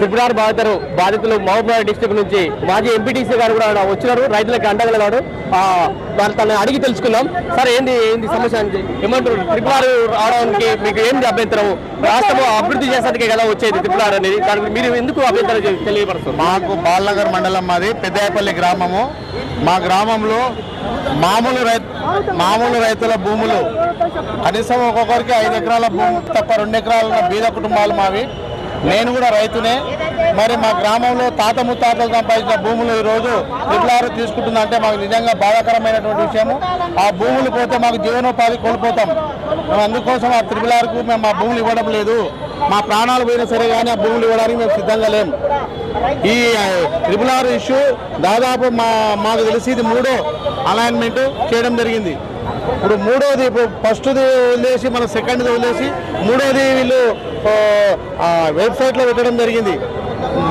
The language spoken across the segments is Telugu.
ఫిబ్రవరి బాధితులు బాధితులు మహబూబ్నగర్ డిస్టిక్ నుంచి మాజీ ఎంపీటీసీ గారు కూడా ఆడ వచ్చినారు. రైతులకు అండగలగాడు. తను తనని అడిగి తెలుసుకుందాం. సార్ ఏంది ఏంది సమస్య అని ఏమంటారు త్రిపురారు రావడానికి మీకు ఏంది అభ్యంతరం రాష్ట్రం అభివృద్ధి చేసేందుకే కదా వచ్చేది త్రిపులారు అనేది. దానికి మీరు ఎందుకు అభ్యంతరం తెలియపరుస్తారు మాకు బాలనగర్ మండలం మాది పెద్దాయపల్లి గ్రామము. మా గ్రామంలో మామూలు రై మామూలు రైతుల భూములు. కనీసం ఒక్కొక్కరికి ఐదు ఎకరాల భూమి తప్ప రెండు ఎకరాల బీద కుటుంబాలు మావి. నేను కూడా రైతునే. మరి మా గ్రామంలో తాత ముత్తాతలు సంపాదించిన భూములు ఈరోజు ట్రిపులారు తీసుకుంటుందంటే మాకు నిజంగా బాధాకరమైనటువంటి విషయము. ఆ భూములు పోతే మాకు జీవనోపాధి కోల్పోతాం. మేము అందుకోసం ఆ త్రిపులార్కు మేము మా భూములు ఇవ్వడం లేదు. మా ప్రాణాలు పోయినా సరే కానీ ఆ భూములు ఇవ్వడానికి మేము సిద్ధంగా లేము ఈ ట్రిపుల్ ఆర్ ఇష్యూ దాదాపు మా మాకు తెలిసి ఇది మూడో అలైన్మెంట్ చేయడం జరిగింది. ఇప్పుడు మూడోది ఫస్ట్ది వదిలేసి మన సెకండ్ది వదిలేసి మూడోది వీళ్ళు వెబ్సైట్లో పెట్టడం జరిగింది.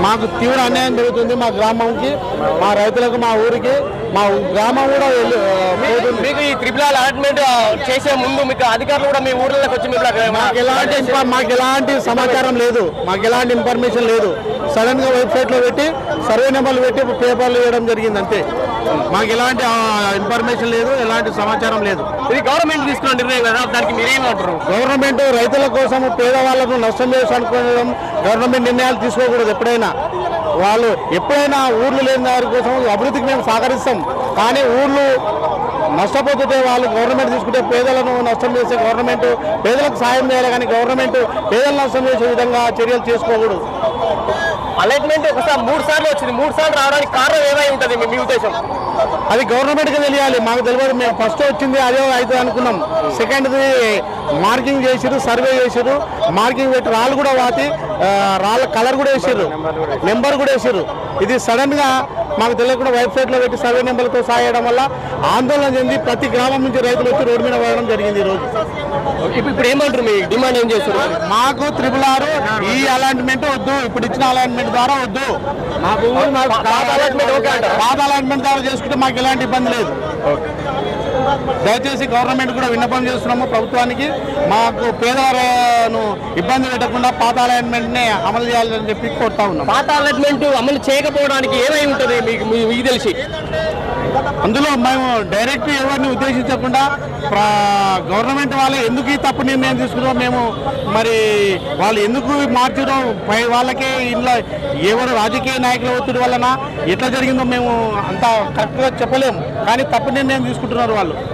మాకు తీవ్ర అన్యాయం జరుగుతుంది మా గ్రామంకి మా రైతులకు మా ఊరికి. మా గ్రామం కూడా. మీకు ఈ త్రిపులార్ అలాట్మెంట్ చేసే ముందు మీకు అధికారులు కూడా మీ ఊర్లోకి వచ్చి మీకు ఎలాంటి మాకు ఎలాంటి సమాచారం లేదు. మాకు ఎలాంటి ఇన్ఫర్మేషన్ లేదు. సడన్గా వెబ్సైట్లో పెట్టి సర్వే నెంబర్లు పెట్టి పేపర్లు వేయడం జరిగింది అంతే. మాకు ఎలాంటి ఇన్ఫర్మేషన్ లేదు ఎలాంటి సమాచారం లేదు. ఇది గవర్నమెంట్ తీసుకున్న నిర్ణయం కదా దానికి మీరేమంటారు గవర్నమెంట్ రైతుల కోసం పేదవాళ్ళకు నష్టం చేసి అనుకోవడం గవర్నమెంట్ నిర్ణయాలు తీసుకోకూడదు. ఎప్పుడైనా. వాళ్ళు ఎప్పుడైనా ఊర్లు లేని వారి కోసం అభివృద్ధికి మేము సహకరిస్తాం. కానీ ఊర్లు నష్టపోతుంటే వాళ్ళు గవర్నమెంట్ తీసుకుంటే పేదలను నష్టం చేసే గవర్నమెంట్ పేదలకు సాయం చేయాలి కానీ గవర్నమెంట్ పేదలను నష్టం చేసే విధంగా చర్యలు చేసుకోకూడదు అలాట్మెంట్ ఒకసారి మూడు సార్లు వచ్చింది. మూడు సార్లు రావడానికి కారణం ఏమై ఉంటుంది? మీ- ఉద్దేశం? అది గవర్నమెంట్కి తెలియాలి. మాకు తెలియదు. మేము ఫస్ట్ వచ్చింది అదే అవుతుంది అనుకున్నాం. సెకండ్ది మార్కింగ్ చేసిరు సర్వే చేసిరు మార్కింగ్ పెట్టి రాళ్ళు కూడా వాతి. ఆ, రాళ్ళ కలర్ కూడా వేసిర్రు. నెంబర్ కూడా వేసిర్రు. ఇది సడన్గా మాకు తెలియకుండా వెబ్సైట్లో పెట్టి సర్వే నెంబర్తో సాగడం వల్ల ఆందోళన చెంది ప్రతి గ్రామం నుంచి రైతులు వచ్చి రోడ్డు మీద పడడం జరిగింది ఈ రోజు. ఇప్పుడు ఏమంటారు మీ డిమాండ్ ఏం చేస్తారు? మాకు త్రిపుల్ ఆరు ఈ అలాట్మెంట్ వద్దు ఇప్పుడు ఇచ్చిన అలాట్మెంట్ ద్వారా వద్దు. మాకు? పాత అలాట్మెంట్ ద్వారా చేసుకుంటే మాకు ఎలాంటి ఇబ్బంది లేదు. దయచేసి గవర్నమెంట్ కూడా విన్నపం చేస్తున్నాము ప్రభుత్వానికి. మాకు పేదలను ఇబ్బంది పెట్టకుండా పాత అలాట్మెంట్ని అమలు చేయాలని చెప్పి కోరుతా ఉన్నాం. పాత అలాట్మెంట్ అమలు చేయకపోవడానికి ఏమై ఉంటుంది మీకు మీకు తెలిసి? అందులో మేము డైరెక్ట్ ఎవరిని ఉద్దేశించకుండా గవర్నమెంట్ వాళ్ళు ఎందుకు ఈ తప్పు నిర్ణయం తీసుకున్నాం మేము మరి వాళ్ళు ఎందుకు మార్చడం పై వాళ్ళకే ఇంట్లో ఎవరు రాజకీయ నాయకుల ఒత్తిడి వలన ఎట్లా జరిగిందో మేము అంత కరెక్ట్గా చెప్పలేము. కానీ తప్పు నిర్ణయం తీసుకుంటున్నారు వాళ్ళు.